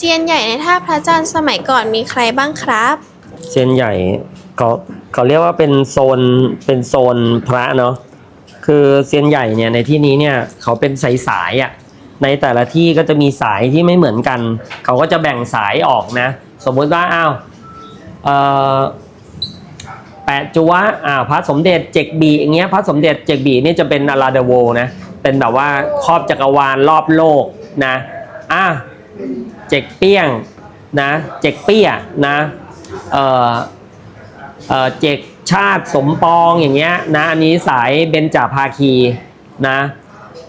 เซียนใหญ่ในท่าพระจันทร์สมัยก่อนมีใครบ้างครับเซียนใหญ่เขาเขาเรียกว่าเป็นโซนเป็นโซนพระเนาะคือเซียนใหญ่เนี่ยในที่นี้เนี่ยเขาเป็นสายสายอะ่ะในแต่ละที่ก็จะมีสายที่ไม่เหมือนกัน เขาก็จะแบ่งสายออกนะ สมมุติว่าอ้าวเออแปะจัวอ่าพระสมเด็จเจกบีอย่างเงี้ยพระสมเด็จเจกบีนี่จะเป็นอาราเดโวนะเป็นแบบว่าครอบจักรวาลรอบโลกนะอะ เจกเปี้ยงนะเจกเปี้ยนะเอ่อเออเจกชาติสมปองอย่างเงี้ยนะอันนี้สายเบญจภาคีนะ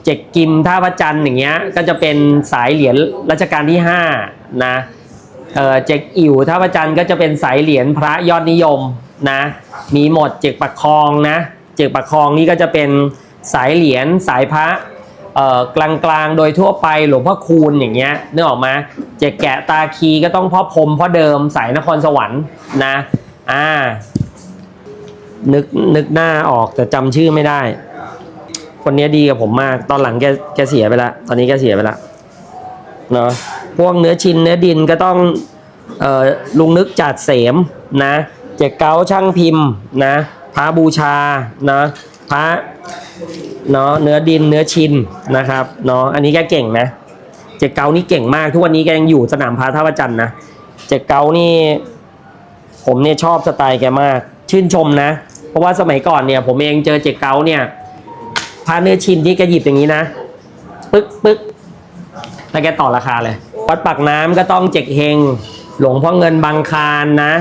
เจกกิมท่าพระจันทร์อย่างเงี้ยก็จะเป็นสายเหรียญรัชกาลที่5นะเอ่อเจกอิ๋วท่าพระจันทร์ก็จะเป็นสายเหรียญพระยอดนิยมนะมีหมดเจกปักคองนะเจกปักคองนี่ก็จะเป็นสายเหรียญสายพระ กลางๆ โดยทั่วไปหลวงพ่อคูณอย่างเงี้ยนึกออกมเจกแกะตาคีก็ต้องพ่อพรมพ่อเดิมสายนครสวรรค์นะอ่านึกนึกหน้าออกแต่จำชื่อไม่ได้ คนนี้ดีกับผมมาก ตอนหลังแกแกเสียไปละตอนนี้แกเสียไปละเนาะพวกเนื้อชินเนื้อดินก็ต้องเอ่อลุงนึกจัดเสมนะเจกเก้าช่างพิมพ์นะพระบูชานะพระ เนาะเนื้อดินเนื้อชินนะครับเนาะอันนี้แกเก่งนะเจกเกานี่เก่งมาก ทุกวันนี้แกยังอยู่สนามพระท่าพระจันทร์นะเจกเกานี่ ผมเนี่ยชอบสไตล์แกมาก ชื่นชมนะ เพราะว่าสมัยก่อนเนี่ย ผมเองเจอเจ๊เกาเนี่ยพาเนื้อชินที่แกหยิบอย่างนี้นะปึ๊กปึ๊กแล้วแกต่อราคาเลย วัดปากน้ำก็ต้องเจกเฮงหลวงพ่อเงินบางคารนะ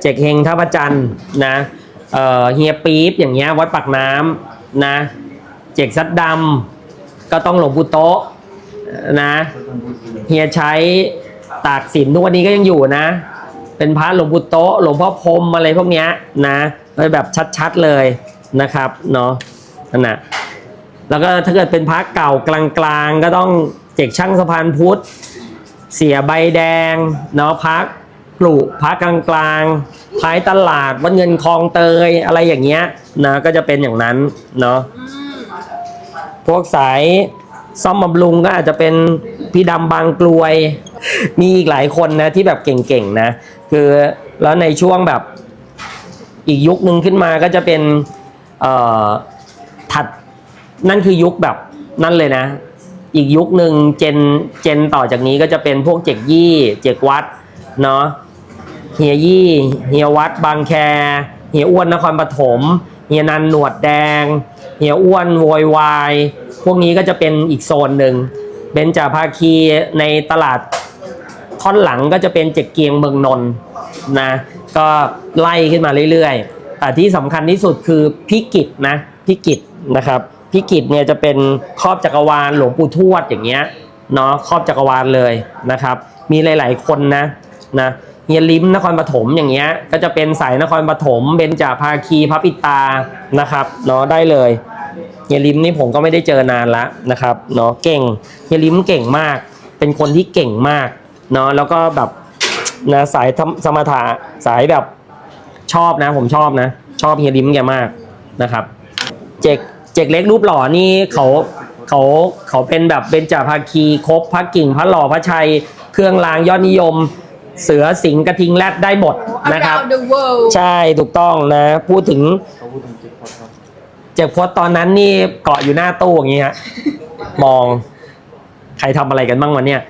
เจกเฮงท่าพระจันทร์นะเอ่อเฮียปี๊บอย่างเงี้ยวัดปากน้ำ นะเจกซัดดำก็ต้องหลวงปู่โต๊ะนะเฮียใช้ตากสินทุกวันนี้ก็ยังอยู่นะ เป็นพระหลวงปู่โต๊ะหลวงพ่อพรมอะไรพวกเนี้ยนะเลยแบบชัดๆเลยนะครับเนาะนั่นนะแล้วก็ถ้าเกิดเป็นพระเก่ากลางๆก็ต้องเจกช่างสะพานพุทธเสียใบแดงเนาะพักปลูกพักกลางๆท้ายตลาดวัดเงินคลองเตยอะไรอย่างเงี้ย นะก็จะเป็นอย่างนั้นเนาะพวกสายซ่อมบำรุงก็อาจจะเป็นพี่ดำบางกลวย มีอีกหลายคนนะที่แบบเก่งๆนะ คือแล้วในช่วงแบบอีกยุคหนึ่งขึ้นมาก็จะเป็นเอ่อถัดนั่นคือยุคแบบนั่นเลยนะ อีกยุคหนึ่งเจนเจนต่อจากนี้ก็จะเป็นพวกเจกยี่เจกวัดเนาะเฮียยี่เฮียวัดบางแคเฮียอ้วนนครปฐม เฮียนันหนวดแดงเฮียอ้วนโวยวายพวกนี้ก็จะเป็นอีกโซนหนึ่งเบญจภาคีในตลาดท่อนหลังก็จะเป็นเจ็กเกียงเมืองนนนะก็ไล่ขึ้นมาเรื่อยๆแต่ที่สำคัญที่สุดคือพิกิจนะพิกิจนะครับพิกิจเนี่ยจะเป็นครอบจักรวาลหลวงปู่ทวดอย่างเงี้ยเนาะครอบจักรวาลเลยนะครับ มีหลาย ๆ คนนะนะ เฮียลิมนครปฐมอย่างเงี้ยก็จะเป็นสายนครปฐมเบญจภาคีพระปิตานะครับเนาะได้เลยเฮียลิมนี่ผมก็ไม่ได้เจอนานละนะครับเนาะเก่งเฮียลิมเก่งมาก เป็นคนที่เก่งมากเนาะแล้วก็แบบนะสายธรรมสมถะสายแบบชอบนะ ผมชอบนะ ชอบเฮียลิมแกมากนะครับ เจกเจกเล็กรูปหล่อนี่เขาเขาเขาเป็นแบบเบญจภาคีครบพระกิ่งพระหล่อพระชัย เครื่องรางยอดนิยม เสือสิงห์กระทิงแรดได้หมดนะครับ Around the world ใช่ถูกต้องนะ พูดถึงเจ็บพดตอนนั้นนี่เกาะอยู่หน้าตู้อย่างนี้ฮะมองใครทำอะไรกันบ้างวันเนี่ย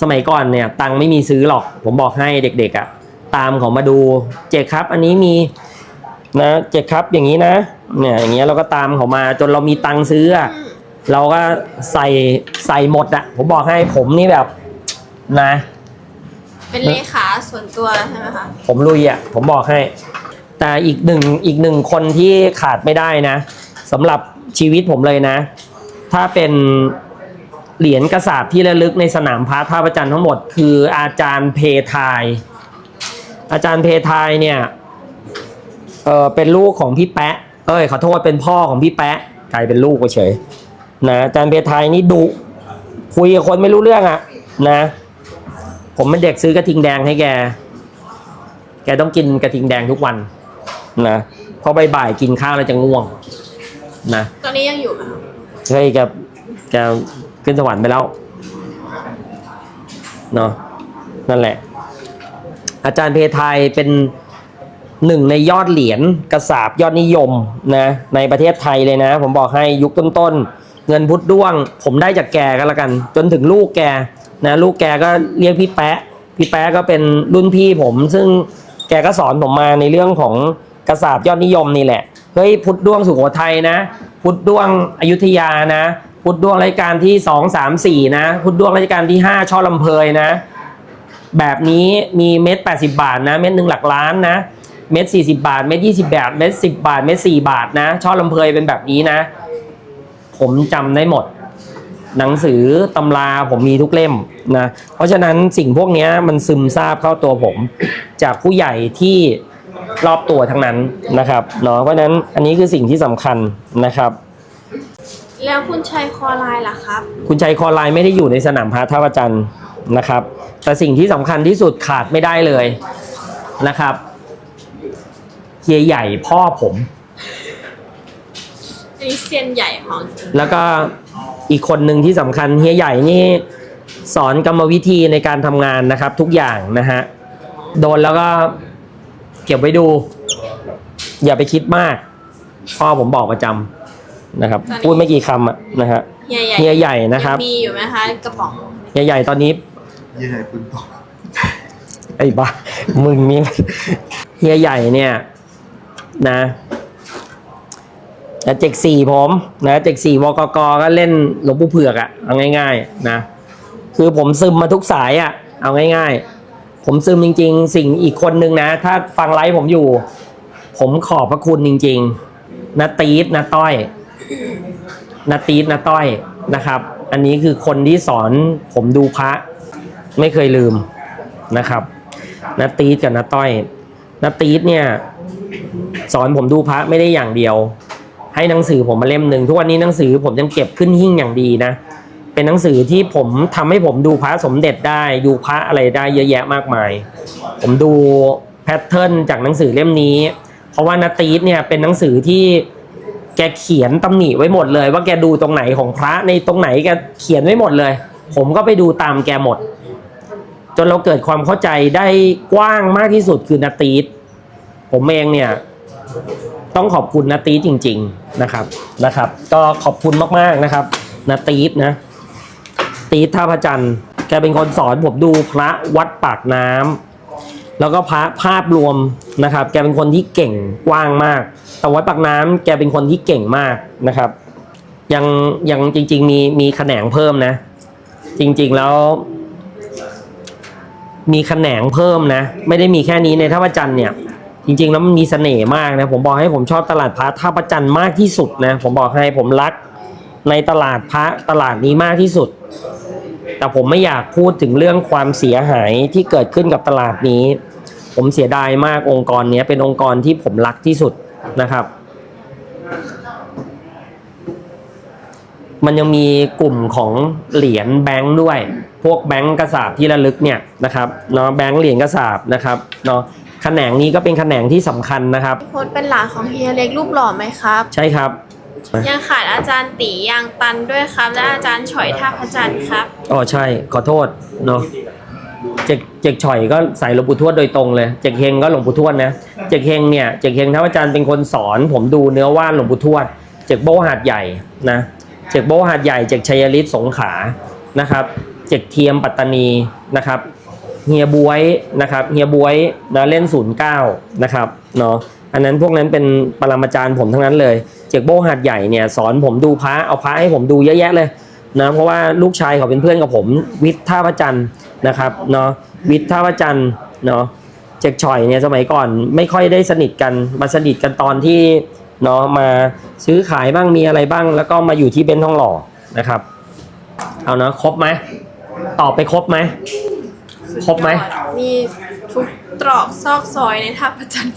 สมัยก่อนเนี่ย ตังค์ไม่มีซื้อหรอก ผมบอกให้เด็กๆอะ่ะ ตามเขามาดูเจกครับ อันนี้มีนะเจกครับอย่างนี้นะเนี่ยอย่างเงี้ยเราก็ตามเขามาจนเรามีตังค์ซื้ออะเราก็ใส่ใส่หมดอะผมบอกให้ผมนี่แบบนะ เป็นเลขาส่วนตัวใช่ไหมคะผมลุยอะผมบอกให้ แต่อีกหนึ่งอีกหนึ่งคนที่ขาดไม่ได้นะสำหรับชีวิตผมเลยนะ ถ้าเป็นเหรียญกระสาบที่ระลึกในสนามพระท่าประจันท์ทั้งหมด คืออาจารย์เพทาย อาจารย์เพทายเนี่ยเออเป็นลูกของพี่แปะ เอ้ยขอโทษเป็นพ่อของพี่แปะกลายเป็นลูกไปเฉยนะอาจารย์เพทายนี่ดุคุยกับคนไม่รู้เรื่องอะนะ ผมเป็นเด็กซื้อกระทิงแดงให้แก แกต้องกินกระทิงแดงทุกวันนะเพราะบ่ายๆกินข้าวแล้วจะง่วง นะตอนนี้ยังอยู่ไหมคะเฮ้ยแกแกขึ้นสวรรค์ไปแล้วเนาะนั่นแหละ อาจารย์เพทายเป็นหนึ่งในยอดเหรียญกระสาบยอดนิยมนะในประเทศไทยเลยนะ ผมบอกให้ยุคต้นๆ เงินพุทธด้วง ผมได้จากแกก็แล้วกัน จนถึงลูกแก นะลูกแกก็เรียกพี่แปะพี่แปะก็เป็นรุ่นพี่ผม ซึ่งแกก็สอนผมมาในเรื่องของกระสาบยอดนิยมนี่แหละเฮ้ยพุทธด้วงสุโขทัยนะ พุทธด้วงอยุธยานะ พุทธด้วงรายการที่สองสามสี่นะ พุทธด้วงรายการที่ห้าช่อลำเพยนะ แบบนี้มีเม็ดแปดสิบาทนะ เม็ดหนึ่งหลักล้านนะเม็ดสี่สิบาท เม็ดยี่สิบาท เม็ดสิบาท เม็ดสี่บาทนะ ช่อลำเพยเป็นแบบนี้นะ ผมจำได้หมด หนังสือตำราผมมีทุกเล่มนะเพราะฉะนั้นสิ่งพวกเนี้ยมันซึมซาบเข้าตัวผม จากผู้ใหญ่ที่รอบตัวทั้งนั้นนะครับเนาะเพราะฉะนั้นอันนี้คือสิ่งที่สำคัญนะครับ แล้วคุณชัยคอลายล่ะครับ คุณชัยคอไลน์ไม่ได้อยู่ในสนามพระท่าประจันทร์นะครับ แต่สิ่งที่สำคัญที่สุดขาดไม่ได้เลยนะครับเฮียใหญ่พ่อผมอันนี้เซียนใหญ่ของจริงแล้วก็ อีกคนหนึ่งที่สำคัญเฮียใหญ่นี่สอนกรรมวิธีในการทำงานนะครับ ทุกอย่างนะฮะโดนแล้วก็เก็บไว้ดู อย่าไปคิดมาก พ่อผมบอกประจำนะครับ พูดไม่กี่คำอะนะฮะเฮียใหญ่เฮียใหญ่นะครับยังมีอยู่ไหมคะกระป๋องเฮียใหญ่ตอนนี้ ยี่ไงคุณบอกไอ้บ้า มึงนี่ เฮียใหญ่เนี่ย นะ แต่เจ็กสี่ผมนะเจ็กสี่วกกก็เล่นหลวงปู่เผือกอะเอาง่ายๆนะคือผมซึมมาทุกสายอะเอาง่ายๆ ผมซึมจริง ๆ สิ่งอีกคนนึงนะ ถ้าฟังไลฟ์ผมอยู่ ผมขอบพระคุณจริงๆนาตีดนาต้อยนาตีดนาต้อยนะครับ อันนี้คือคนที่สอนผมดูพระ ไม่เคยลืมนะครับนาตีดกับนาต้อยนาตีดเนี่ย สอนผมดูพระไม่ได้อย่างเดียว ให้หนังสือผมมาเล่มหนึ่งทุกวันนี้หนังสือผมยังเก็บขึ้นหิ้งอย่างดีนะ เป็นหนังสือที่ผมทำให้ผมดูพระสมเด็จได้ ดูพระอะไรได้เยอะแยะมากมาย ผมดูแพทเทิร์นจากหนังสือเล่มนี้ เพราะว่านาตีดเนี่ยเป็นหนังสือที่แกเขียนตำหนิไว้หมดเลย ว่าแกดูตรงไหนของพระในตรงไหนแกเขียนไว้หมดเลย ผมก็ไปดูตามแกหมด จนเราเกิดความเข้าใจได้กว้างมากที่สุดคือนาตีดผมเองเนี่ย ต้องขอบคุณนาตีจริง ๆนะครับนะครับ ก็ขอบคุณมากๆนะครับนาตีนะตีท่าพระจันทร์แกเป็นคนสอนผมดูพระวัดปากน้ำแล้วก็พระภาพรวมนะครับ แกเป็นคนที่เก่งกว้างมาก แต่วัดปากน้ำแกเป็นคนที่เก่งมากนะครับ ยังยังจริง ๆ มีมีแขนงเพิ่มนะ จริง ๆแล้วมีแขนงเพิ่มนะ ไม่ได้มีแค่นี้ในท่าประจันทร์เนี่ย จริง ๆ แล้วมันมีเสน่ห์มากนะ ผมบอกให้ผมชอบตลาดพระท่าประจันมากที่สุดนะ ผมบอกให้ผมรักในตลาดพระตลาดนี้มากที่สุด แต่ผมไม่อยากพูดถึงเรื่องความเสียหายที่เกิดขึ้นกับตลาดนี้ ผมเสียดายมากองค์กรนี้เป็นองค์กรที่ผมรักที่สุดนะครับ มันยังมีกลุ่มของเหรียญแบงค์ด้วย พวกแบงค์กระสาบที่ระลึกเนี่ยนะครับเนาะแบงค์เหรียญกระสาบนะครับเนาะ แขนงนี้ก็เป็นแขนงที่สำคัญนะครับโพสต์เป็นหลานของเฮียเล็กรูปหล่อไหมครับ ใช่ครับ ยังขาดอาจารย์ตียางตันด้วยครับ และอาจารย์ฉอยท่าพระจันทร์ครับ อ๋อใช่ขอโทษเนาะเจกเจกฉ่อยก็ใส่หลวงปู่ทวดโดยตรงเลย เจกเฮงก็หลวงปู่ทวดนะ เจกเฮงเนี่ยเจกเฮงท่านอาจารย์เป็นคนสอน ผมดูเนื้อว่านหลวงปู่ทวด เจกโบหาดใหญ่นะ เจกโบหาดใหญ่ เจกชัยฤทธิ์สงขลานะครับ เจกเทียมปัตตานีนะครับ เฮียบวยนะครับเฮียบวยนะเล่นศูนย์เก้านะครับเนาะอันนั้นพวกนั้นเป็นปรมาจารย์ผมทั้งนั้นเลยเจกโบหาดใหญ่เนี่ยสอนผมดูพระเอาพระให้ผมดูเยอะแยะเลยนะเพราะว่าลูกชายเขาเป็นเพื่อนกับผม วิทย์ท่าพระจันทร์นะครับเนาะวิทย์ท่าพระจันทร์เนาะเจกชอยเนี่ยสมัยก่อนไม่ค่อยได้สนิทกันมาสนิทกันตอนที่เนาะมาซื้อขายบ้างมีอะไรบ้าง แล้วก็มาอยู่ที่เบนซ์ทองหล่อนะครับ เอานะครบไหมตอบไปครบไหม ครบไหม มีทุกตรอกซอกซอยในท่าพระจันทร์